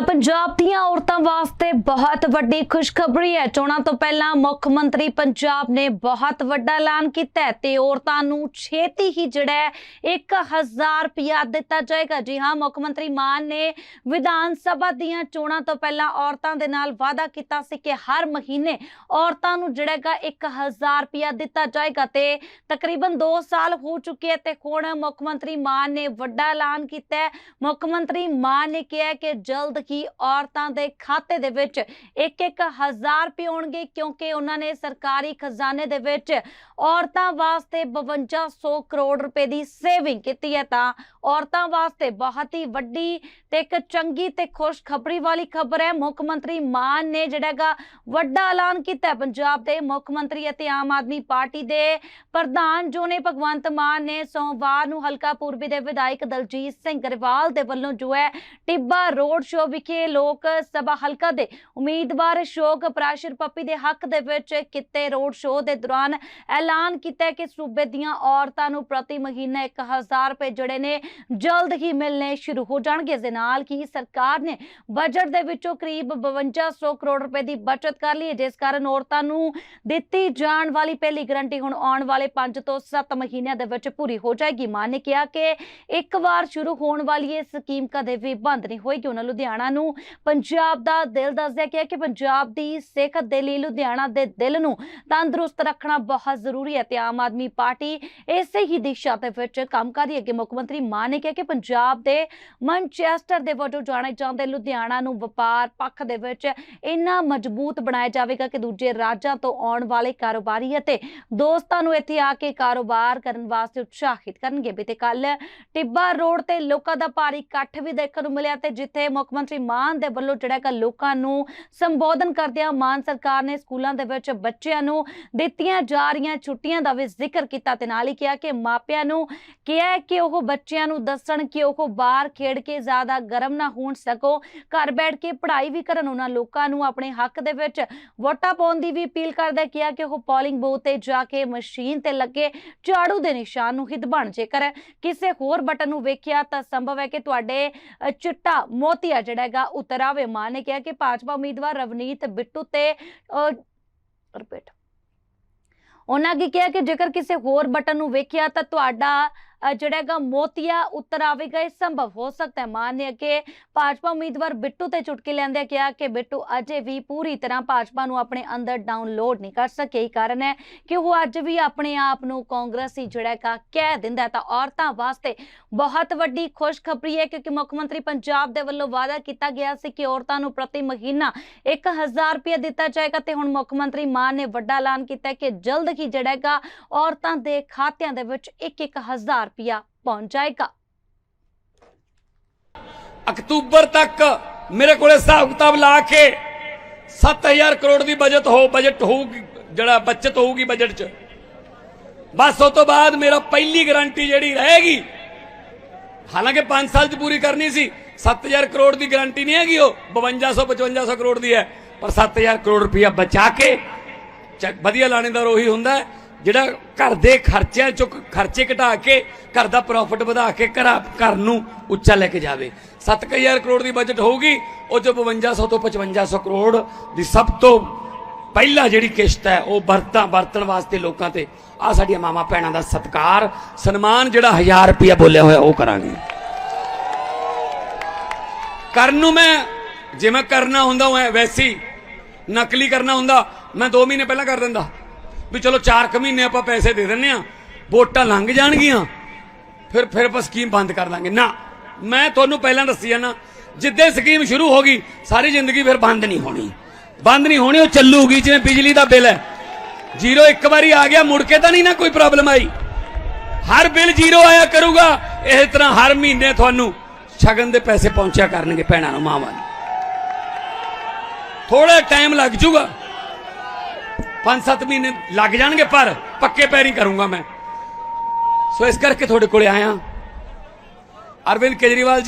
ਤਾਂ ਪੰਜਾਬ ਦੀਆਂ ਔਰਤਾਂ ਵਾਸਤੇ ਬਹੁਤ ਵੱਡੀ ਖੁਸ਼ਖਬਰੀ ਹੈ। ਚੋਣਾਂ ਤੋਂ ਪਹਿਲਾਂ ਮੁੱਖ ਮੰਤਰੀ ਪੰਜਾਬ ਨੇ ਬਹੁਤ ਵੱਡਾ ਐਲਾਨ ਕੀਤਾ ਹੈ ਤੇ ਔਰਤਾਂ ਨੂੰ ਛੇਤੀ ਹੀ ਜਿਹੜਾ 1000 ਰੁਪਇਆ ਦਿੱਤਾ ਜਾਏਗਾ। ਜੀ ਹਾਂ, ਮੁੱਖ ਮੰਤਰੀ ਮਾਨ ਨੇ ਵਿਧਾਨ ਸਭਾ ਦੀਆਂ ਚੋਣਾਂ ਤੋਂ ਪਹਿਲਾਂ ਔਰਤਾਂ ਦੇ ਨਾਲ ਵਾਅਦਾ ਕੀਤਾ ਸੀ ਕਿ ਹਰ ਮਹੀਨੇ ਔਰਤਾਂ ਨੂੰ ਜਿਹੜਾ ਹੈਗਾ 1000 ਰੁਪਇਆ ਦਿੱਤਾ ਜਾਏਗਾ ਤੇ ਤਕਰੀਬਨ 2 ਸਾਲ ਹੋ ਚੁੱਕੇ ਹੈ ਤੇ ਹੁਣ ਮੁੱਖ ਮੰਤਰੀ ਮਾਨ ਨੇ ਵੱਡਾ ਐਲਾਨ ਕੀਤਾ ਹੈ। ਮੁੱਖ ਮੰਤਰੀ ਮਾਨ ਨੇ ਕਿਹਾ ਕਿ ਜਲਦ ਹੀ ਔਰਤਾਂ ਦੇ ਖਾਤੇ ਦੇ ਵਿੱਚ ਇੱਕ ਇੱਕ ਹਜ਼ਾਰ ਰੁਪਏ ਆਉਣਗੇ ਕਿਉਂਕਿ ਉਹਨਾਂ ਨੇ ਸਰਕਾਰੀ ਖਜ਼ਾਨੇ ਦੇ ਵਿੱਚ ਔਰਤਾਂ ਵਾਸਤੇ 5200 ਕਰੋੜ ਰੁਪਏ ਦੀ ਸੇਵਿੰਗ ਕੀਤੀ ਹੈ। ਤਾਂ ਔਰਤਾਂ ਵਾਸਤੇ ਬਹੁਤ ਹੀ ਵੱਡੀ ਤੇ ਇੱਕ ਚੰਗੀ ਤੇ ਖੁਸ਼ਖਬਰੀ ਵਾਲੀ ਖਬਰ ਹੈ। ਮੁੱਖ ਮੰਤਰੀ ਮਾਨ ਨੇ ਜਿਹੜਾ ਹੈਗਾ ਵੱਡਾ ਐਲਾਨ ਕੀਤਾ ਪੰਜਾਬ ਦੇ ਮੁੱਖ ਮੰਤਰੀ ਅਤੇ ਆਮ ਆਦਮੀ ਪਾਰਟੀ ਦੇ ਪ੍ਰਧਾਨ ਜੋ ਨੇ ਭਗਵੰਤ ਮਾਨ ਨੇ ਸੋਮਵਾਰ ਨੂੰ ਹਲਕਾ ਪੂਰਬੀ ਦੇ ਵਿਧਾਇਕ ਦਲਜੀਤ ਸਿੰਘ ਗਰੇਵਾਲ ਦੇ ਵੱਲੋਂ ਜੋ ਹੈ ਟਿੱਬਾ ਰੋਡ ਸ਼ੋਅ ਵਿਖੇ ਲੋਕ ਸਭਾ ਹਲਕਾ ਦੇ ਉਮੀਦਵਾਰ ਅਸ਼ੋਕ ਪ੍ਰਾਸ਼ਰ ਪੱਪੀ ਦੇ ਹੱਕ ਦੇ ਵਿੱਚ ਕੀਤੇ ਰੋਡ ਸ਼ੋਅ ਦੇ ਦੌਰਾਨ ਐਲਾਨ ਕੀਤਾ ਕਿ ਸੂਬੇ ਦੀਆਂ ਔਰਤਾਂ ਨੂੰ ਪ੍ਰਤੀ ਮਹੀਨਾ 1000 ਰੁਪਏ ਜਿਹੜੇ ਨੇ ਜਲਦ ਹੀ ਮਿਲਣੇ ਸ਼ੁਰੂ ਹੋ ਜਾਣਗੇ। ਇਸ ਦੇ ਨਾਲ ਕੀ ਸਰਕਾਰ ਨੇ ਬਜਟ ਦੇ ਵਿੱਚੋਂ ਕਰੀਬ 5200 ਕਰੋੜ ਰੁਪਏ ਦੀ ਬਚਤ ਕਰ ਲਈ ਜਿਸ ਕਾਰਨ ਔਰਤਾਂ ਨੂੰ ਦਿੱਤੀ ਜਾਣ ਵਾਲੀ ਪਹਿਲੀ ਗਰੰਟੀ ਹੁਣ ਆਉਣ ਵਾਲੇ 5 ਤੋਂ 7 ਮਹੀਨਿਆਂ ਦੇ ਵਿੱਚ ਪੂਰੀ ਹੋ ਜਾਏਗੀ। ਮਾਨ ਨੇ ਕਿਹਾ ਕਿ ਇੱਕ ਵਾਰ ਸ਼ੁਰੂ ਹੋਣ ਵਾਲੀ ਇਹ ਸਕੀਮ ਕਦੇ ਵੀ ਬੰਦ ਨਹੀਂ ਹੋਏਗੀ। ਉਹਨਾਂ ਲੁਧਿਆਣਾ ਨੂੰ। ਪੰਜਾਬ ਦਾ ਦਿਲ ਦੱਸਦਿਆ ਕਿ ਕਿ ਪੰਜਾਬ ਦੀ ਸਿਹਤ ਦੇ ਲਈ ਲੁਧਿਆਣਾ ਦੇ ਦਿਲ ਨੂੰ ਤੰਦਰੁਸਤ ਰੱਖਣਾ ਬਹੁਤ ਜ਼ਰੂਰੀ ਹੈ ਤੇ ਆਮ ਆਦਮੀ ਪਾਰਟੀ ਇਸੇ ਹੀ ਦਿਸ਼ਾ ਦੇ ਵਿੱਚ ਕੰਮ ਕਰ ਰਹੀ ਹੈ। ਕਿ ਮੁੱਖ ਮੰਤਰੀ ਮਾਨ ਨੇ ਕਿਹਾ ਕਿ ਪੰਜਾਬ ਦੇ ਮਨਚੈਸਟਰ ਦੇ ਵਜੋਂ ਜਾਣੇ ਜਾਂਦੇ ਲੁਧਿਆਣਾ ਨੂੰ ਵਪਾਰ ਪੱਖ ਦੇ ਵਿੱਚ ਇੰਨਾ ਮਜ਼ਬੂਤ ਬਣਾਇਆ ਜਾਵੇਗਾ ਕਿ ਦੂਜੇ ਰਾਜਾਂ ਤੋਂ ਆਉਣ ਵਾਲੇ ਕਾਰੋਬਾਰੀ ਅਤੇ ਦੋਸਤਾਂ ਨੂੰ ਇੱਥੇ ਆ ਕੇ ਕਾਰੋਬਾਰ ਕਰਨ ਵਾਸਤੇ ਉਤਸ਼ਾਹਿਤ ਕਰਨਗੇ। ਬੀਤੇ ਕੱਲ ਟਿੱਬਾ ਰੋਡ ਤੇ ਲੋਕਾਂ ਦਾ ਭਾਰੀ ਇਕੱਠ ਵੀ ਦੇਖਣ ਨੂੰ ਮਿਲਿਆ ਤੇ ਜਿੱਥੇ ਮੁੱਖ ਮੰਤਰੀ ਮਾਨ ਦੇ ਵੱਲੋਂ ਜਿਹੜਾ ਕਿ ਲੋਕਾਂ ਨੂੰ ਸੰਬੋਧਨ ਕਰਦਿਆਂ ਮਾਨ ਸਰਕਾਰ ਨੇ ਸਕੂਲਾਂ ਦੇ ਵਿੱਚ ਬੱਚਿਆਂ ਨੂੰ ਦਿੱਤੀਆਂ ਜਾ ਰਹੀਆਂ ਛੁੱਟੀਆਂ ਦਾ ਵੀ ਜ਼ਿਕਰ ਕੀਤਾ ਤੇ ਨਾਲ ਹੀ ਕਿਹਾ ਕਿ ਮਾਪਿਆਂ ਨੂੰ ਕਿਹਾ ਕਿ ਉਹ ਬੱਚਿਆਂ ਨੂੰ ਦੱਸਣ ਕਿ ਉਹ ਬਾਹਰ ਖੇਡ ਕੇ ਜ਼ਿਆਦਾ ਗਰਮ ਨਾ ਹੋਣ ਸਕੋ, ਘਰ ਬੈਠ ਕੇ ਪੜ੍ਹਾਈ ਵੀ ਕਰਨ, ਉਹਨਾਂ ਲੋਕਾਂ ਨੂੰ ਆਪਣੇ ਹੱਕ ਦੇ ਵਿੱਚ ਵੋਟਾਂ ਪਾਉਣ ਦੀ ਵੀ ਅਪੀਲ ਕਰਦਾ ਕਿਹਾ ਕਿ ਉਹ ਪੋਲਿੰਗ ਬੂਥ ਤੇ ਜਾ ਕੇ ਮਸ਼ੀਨ ਤੇ ਲੱਗੇ ਝਾੜੂ ਦੇ ਨਿਸ਼ਾਨ ਨੂੰ ਹੀ ਬਣ ਜੇਕਰ ਕਿਸੇ ਹੋਰ ਬਟਨ ਨੂੰ ਵੇਖਿਆ ਤਾਂ ਸੰਭਵ ਹੈ ਕਿ ਤੁਹਾਡੇ ਚਿੱਟਾ ਮੋਤੀਆ ਜਿਹੜਾ ਹੈਗਾ। ਉਤਰ ਆਵੇ ਮਾਨ ਨੇ ਕਿਹਾ ਕਿ ਭਾਜਪਾ ਉਮੀਦਵਾਰ ਰਵਨੀਤ ਬਿੱਟੂ ਤੇ ਰਿਪੀਟ। ਉਹਨਾਂ ਕੀ ਕਿਹਾ ਕਿ ਜੇਕਰ ਕਿਸੇ ਹੋਰ ਬਟਨ ਨੂੰ ਵੇਖਿਆ ਤਾਂ ਤੁਹਾਡਾ ਅ, ਜਿਹੜਾ ਹੈਗਾ ਮੋਤੀਆ ਉੱਤਰ ਆਵੇਗਾ ਇਹ ਸੰਭਵ ਹੋ ਸਕਦਾ ਹੈ। ਮਾਨ ਨੇ ਕਿ ਭਾਜਪਾ ਉਮੀਦਵਾਰ ਬਿੱਟੂ ਤੇ ਚੁਟਕੀ ਲੈਂਦੇ ਕਿਹਾ ਕਿ ਬਿੱਟੂ ਅਜੇ ਵੀ ਪੂਰੀ ਤਰ੍ਹਾਂ ਭਾਜਪਾ ਨੂੰ ਆਪਣੇ ਅੰਦਰ ਡਾਊਨਲੋਡ ਨਹੀਂ ਕਰ ਸਕੇ। ਇਹ ਕਾਰਨ ਹੈ ਕਿ ਉਹ ਅੱਜ ਵੀ ਆਪਣੇ ਆਪ ਨੂੰ ਕਾਂਗਰਸੀ ਜਿਹੜਾ ਕਹਿ ਦਿੰਦਾ ਤਾਂ ਔਰਤਾਂ ਵਾਸਤੇ ਬਹੁਤ ਵੱਡੀ ਖੁਸ਼ਖਬਰੀ ਹੈ ਕਿਉਂਕਿ ਮੁੱਖ ਮੰਤਰੀ ਪੰਜਾਬ ਦੇ ਵੱਲੋਂ ਵਾਅਦਾ ਕੀਤਾ ਗਿਆ ਸੀ ਕਿ ਔਰਤਾਂ ਨੂੰ ਪ੍ਰਤੀ ਮਹੀਨਾ 1000 ਰੁਪਏ ਦਿੱਤਾ ਜਾਏਗਾ ਤੇ ਹੁਣ ਮੁੱਖ ਮੰਤਰੀ ਮਾਨ ਨੇ ਵੱਡਾ ਐਲਾਨ ਕੀਤਾ ਕਿ ਜਲਦ ਹੀ ਜਿਹੜਾ ਹੈਗਾ ਔਰਤਾਂ ਦੇ ਖਾਤਿਆਂ ਦੇ ਵਿੱਚ 1-1000 ਰੁਪਇਆ ਪਹੁੰਚ ਜਾਏਗਾ। ਅਕਤੂਬਰ ਤੱਕ ਮੇਰੇ ਕੋਲੇ ਹਿਸਾਬ ਕਿਤਾਬ ਲਾ ਕੇ 7000 ਕਰੋੜ ਦੀ ਬਜਟ ਹੋ, ਬਜਟ ਹੋਊਗੀ, ਜਿਹੜਾ ਬਚਤ ਹੋਊਗੀ ਬਜਟ 'ਚ। ਬਸ ਉਸ ਤੋਂ ਬਾਅਦ ਮੇਰਾ ਪਹਿਲੀ ਗਾਰੰਟੀ ਜਿਹੜੀ ਰਹੇਗੀ, ਹਾਲਾਂਕਿ 5 ਸਾਲ 'ਚ ਪੂਰੀ ਕਰਨੀ ਸੀ 7000 ਕਰੋੜ ਦੀ ਗਾਰੰਟੀ ਨਹੀਂ ਹੈਗੀ ਉਹ 5200 5500 ਕਰੋੜ ਦੀ ਹੈ। ਪਰ 7000 ਕਰੋੜ ਰੁਪਇਆ ਬਚਾ ਕੇ, ਚ- ਵਧੀਆ ਲਾਣੇਦਾਰ ਉਹੀ ਹੁੰਦਾ ਹੈ। ਜਿਹੜਾ ਘਰ ਦੇ ਖਰਚਿਆਂ ਚੋਂ ਖਰਚੇ ਘਟਾ ਕੇ ਘਰ ਦਾ ਪ੍ਰੋਫਿਟ ਵਧਾ ਕੇ ਘਰ ਘਰ ਨੂੰ ਉੱਚਾ ਲੈ ਕੇ ਜਾਵੇ। 7000 ਕਰੋੜ ਦੀ ਬਜਟ ਹੋਊਗੀ, ਉਹ ਚ 5200 ਤੋਂ 5500 ਕਰੋੜ ਦੀ ਸਭ ਤੋਂ ਪਹਿਲਾ ਜਿਹੜੀ ਕਿਸ਼ਤ ਹੈ, ਉਹ ਵਰਤਾਂ, ਵਰਤਣ ਵਾਸਤੇ ਲੋਕਾਂ ਤੇ ਆ ਸਾਡੀਆਂ ਮਾਮਾ ਭੈਣਾਂ ਦਾ ਸਤਿਕਾਰ, ਸਨਮਾਨ ਜਿਹੜਾ 1000 ਰੁਪਇਆ ਬੋਲਿਆ ਹੋਇਆ, ਉਹ ਕਰਾਂਗੇ। ਕਰਨ ਨੂੰ ਮੈਂ ਜਿਵੇਂ ਕਰਨਾ ਹੁੰਦਾ, ਉਹ ਵੈਸੀ ਨਕਲੀ ਕਰਨਾ ਹੁੰਦਾ, ਮੈਂ 2 ਮਹੀਨੇ ਪਹਿਲਾਂ ਕਰ ਦਿੰਦਾ। ਵੀ ਚਲੋ 4 ਕੁ ਮਹੀਨੇ ਆਪਾਂ ਪੈਸੇ ਦੇ ਦਿੰਨੇ ਆ, ਵੋਟਾਂ ਲੰਘ ਜਾਣਗੀਆਂ, ਫਿਰ ਫਿਰ ਆਪਾਂ ਸਕੀਮ ਬੰਦ ਕਰ ਦਾਂਗੇ ਨਾ, ਮੈਂ ਤੁਹਾਨੂੰ ਪਹਿਲਾਂ ਦੱਸੀ ਜਾਣਾ ਜਿੱਦੇ ਸਕੀਮ ਸ਼ੁਰੂ ਹੋ ਗਈ, ਸਾਰੀ ਜ਼ਿੰਦਗੀ ਫਿਰ ਬੰਦ ਨਹੀਂ ਹੋਣੀ। ਬੰਦ ਨਹੀਂ ਹੋਣੀ, ਉਹ ਚੱਲੂਗੀ, ਜਿਵੇਂ ਬਿਜਲੀ ਦਾ ਬਿੱਲ ਹੈ। ਜ਼ੀਰੋ ਇੱਕ ਵਾਰੀ ਆ ਗਿਆ, ਮੁੜ ਕੇ ਤਾਂ ਨਹੀਂ ਨਾ ਕੋਈ ਪ੍ਰੋਬਲਮ ਆਈ। ਹਰ ਬਿੱਲ ਜ਼ੀਰੋ ਆਇਆ ਕਰੂਗਾ ਇਸ ਤਰ੍ਹਾਂ ਹਰ ਮਹੀਨੇ ਤੁਹਾਨੂੰ ਸ਼ਗਨ ਦੇ ਪੈਸੇ ਪਹੁੰਚਿਆ ਕਰਨਗੇ ਭੈਣਾਂ ਨੂੰ, ਮਾਵਾਂ ਨੂੰ। ਥੋੜਾ ਟਾਈਮ ਲੱਗ ਜੂਗਾ। 5-7 ਮਹੀਨੇ ਲੱਗ ਜਾਣਗੇ, ਪਰ ਪੱਕੇ ਪੈਰੀ ਕਰੂੰਗਾ ਮੈਂ। ਸੋ ਇਸ ਕਰਕੇ ਤੁਹਾਡੇ ਕੋਲੇ ਆਇਆ। ਅਰਵਿੰਦ ਕੇਜਰੀਵਾਲ ਜੀ